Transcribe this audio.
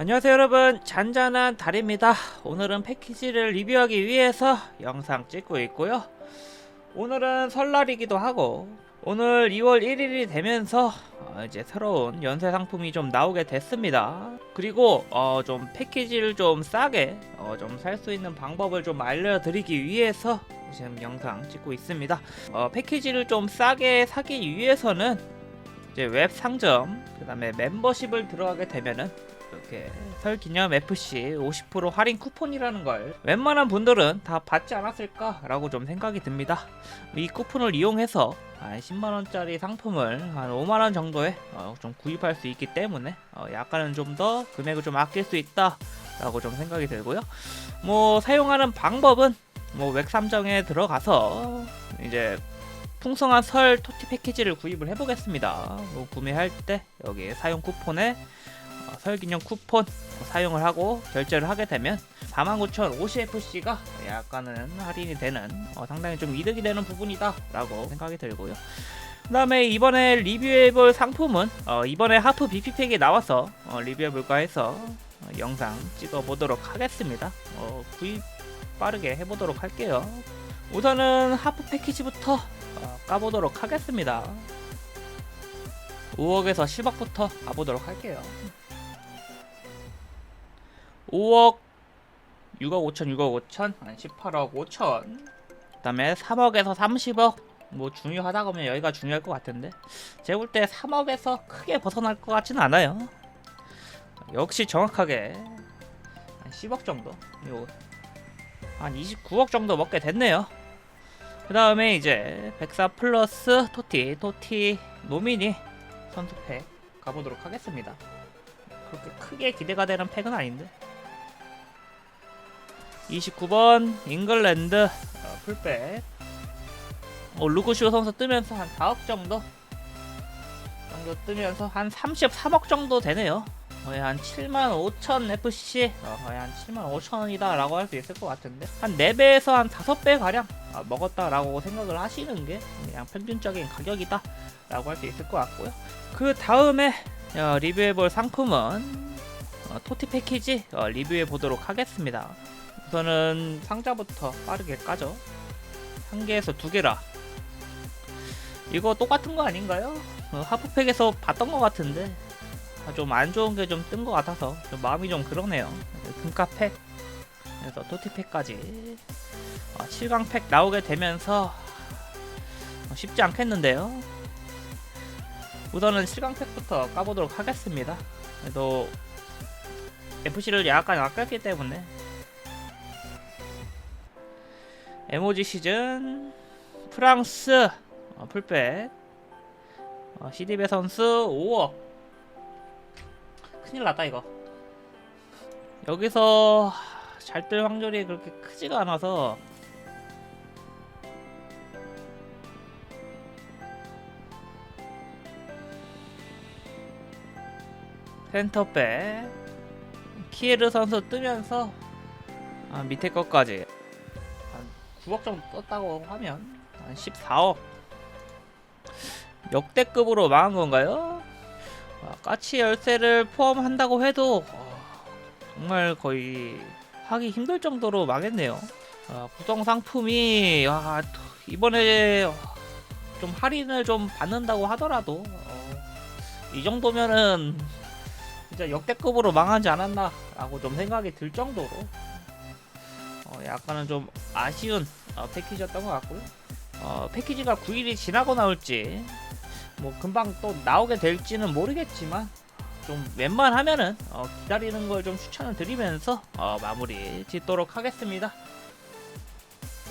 안녕하세요 여러분. 잔잔한 달입니다. 오늘은 패키지를 리뷰하기 위해서 영상 찍고 있고요. 오늘은 설날이기도 하고 오늘 2월 1일이 되면서 어, 이제 새로운 연쇄 상품이 좀 나오게 됐습니다. 그리고 어, 좀 패키지를 좀 싸게 어, 좀 살 수 있는 방법을 좀 알려드리기 위해서 지금 영상 찍고 있습니다. 어, 패키지를 좀 싸게 사기 위해서는 이제 웹 상점 그 다음에 멤버십을 들어가게 되면은 이렇게 설 기념 FC 50% 할인 쿠폰이라는 걸 웬만한 분들은 다 받지 않았을까라고 좀 생각이 듭니다. 이 쿠폰을 이용해서 한 10만 원짜리 상품을 한 5만 원 정도에 어, 좀 구입할 수 있기 때문에 어, 약간은 좀 더 금액을 좀 아낄 수 있다라고 좀 생각이 들고요. 뭐 사용하는 방법은 뭐 웹삼정에 들어가서 이제 풍성한 설 토티 패키지를 구입을 해보겠습니다. 뭐 구매할 때 여기 사용 쿠폰에 어, 설 기념 쿠폰 사용을 하고 결제를 하게 되면 49,050FC가 약간은 할인이 되는 어, 상당히 좀 이득이 되는 부분이다 라고 생각이 들고요. 그 다음에 이번에 리뷰해볼 상품은 어, 이번에 하프 BP팩이 나와서 어, 리뷰해볼까 해서 어, 영상 찍어보도록 하겠습니다. 어, 구입 빠르게 해보도록 할게요. 우선은 하프 패키지부터 어, 까보도록 하겠습니다. 5억에서 10억부터 가보도록 할게요 5억 6억 5천 6억 5천 한 18억 5천. 그 다음에 3억에서 30억. 뭐 중요하다고 하면 여기가 중요할 것 같은데. 제가 볼 때 3억에서 크게 벗어날 것 같지는 않아요. 역시 정확하게 한 10억 정도? 요, 한 29억 정도 먹게 됐네요. 그 다음에 이제 104 플러스 토티 토티 노미니 선수팩 가보도록 하겠습니다. 그렇게 크게 기대가 되는 팩은 아닌데 29번 잉글랜드. 어, 풀백. 어, 루쿠시오 선수 뜨면서 한 4억 정도? 정도 뜨면서 한 33억 정도 되네요. 거의 한 7만 5천 FC 어, 거의 한 7만 5천 원이다 라고 할 수 있을 것 같은데. 한 4배에서 한 5배 가량 어, 먹었다 라고 생각을 하시는 게 그냥 평균적인 가격이다 라고 할 수 있을 것 같고요. 그 다음에 어, 리뷰해볼 상품은 어, 토티 패키지 어, 리뷰해 보도록 하겠습니다 우선은 상자부터 빠르게 까죠. 한 개에서 두 개라. 이거 똑같은 거 아닌가요? 어, 하프팩에서 봤던 거 같은데. 아, 좀안 좋은 게 좀뜬거 같아서 좀 마음이 좀 그러네요. 금카팩 그래서 토티팩까지. 어, 7강팩 나오게 되면서 어, 쉽지 않겠는데요? 우선은 7강팩부터 까보도록 하겠습니다. 그래도 FC를 약간 아꼈기 때문에 에모지 시즌 프랑스 어, 풀백 어, CD배 선수 5억 큰일 났다 이거. 여기서 잘 뜰 확률이 그렇게 크지가 않아서. 센터백. 키에르 선수 뜨면서 아, 밑에 것까지. 한 9억 정도 떴다고 하면 한 14억 역대급으로 망한 건가요? 아, 까치 열쇠를 포함한다고 해도 어, 정말 거의 하기 힘들 정도로 망했네요. 아, 구성 상품이 아, 이번에 좀 할인을 좀 받는다고 하더라도 어, 이 정도면은 진짜 역대급으로 망하지 않았나라고 좀 생각이 들 정도로 어, 약간은 좀 아쉬운 어, 패키지였던 것 같고요. 어, 패키지가 9일이 지나고 나올지 뭐 금방 또 나오게 될지는 모르겠지만 좀 웬만하면은 어, 기다리는 걸 좀 추천을 드리면서 어, 마무리 짓도록 하겠습니다.